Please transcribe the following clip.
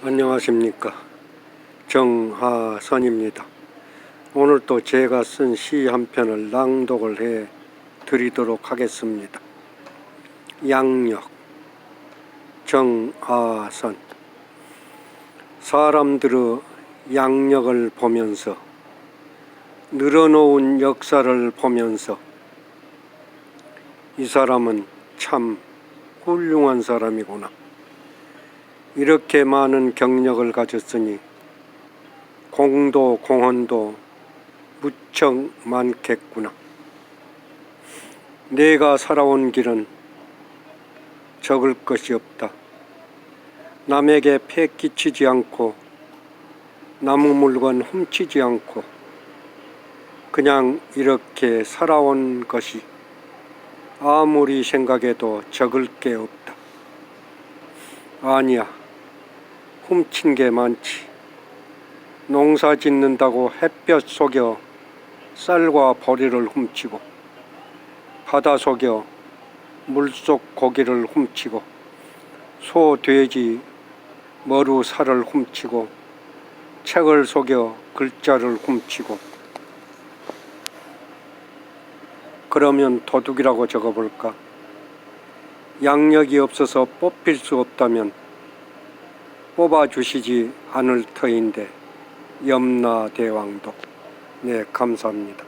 안녕하십니까 정하선입니다. 오늘 또 제가 쓴 시 한 편을 낭독을 해 드리도록 하겠습니다. 양력 정하선 사람들의 양력을 보면서 늘어놓은 역사를 보면서 이 사람은 참 훌륭한 사람이구나. 이렇게 많은 경력을 가졌으니 공도 공헌도 무척 많겠구나. 내가 살아온 길은 적을 것이 없다. 남에게 폐 끼치지 않고 나무 물건 훔치지 않고 그냥 이렇게 살아온 것이 아무리 생각해도 적을 게 없다. 아니야. 훔친 게 많지. 농사 짓는다고 햇볕 속여 쌀과 보리를 훔치고 바다 속여 물속 고기를 훔치고 소, 돼지, 머루 살을 훔치고 책을 속여 글자를 훔치고 그러면 도둑이라고 적어볼까? 양력이 없어서 뽑힐 수 없다면 뽑아주시지 않을 터인데 염라대왕도 네 감사합니다.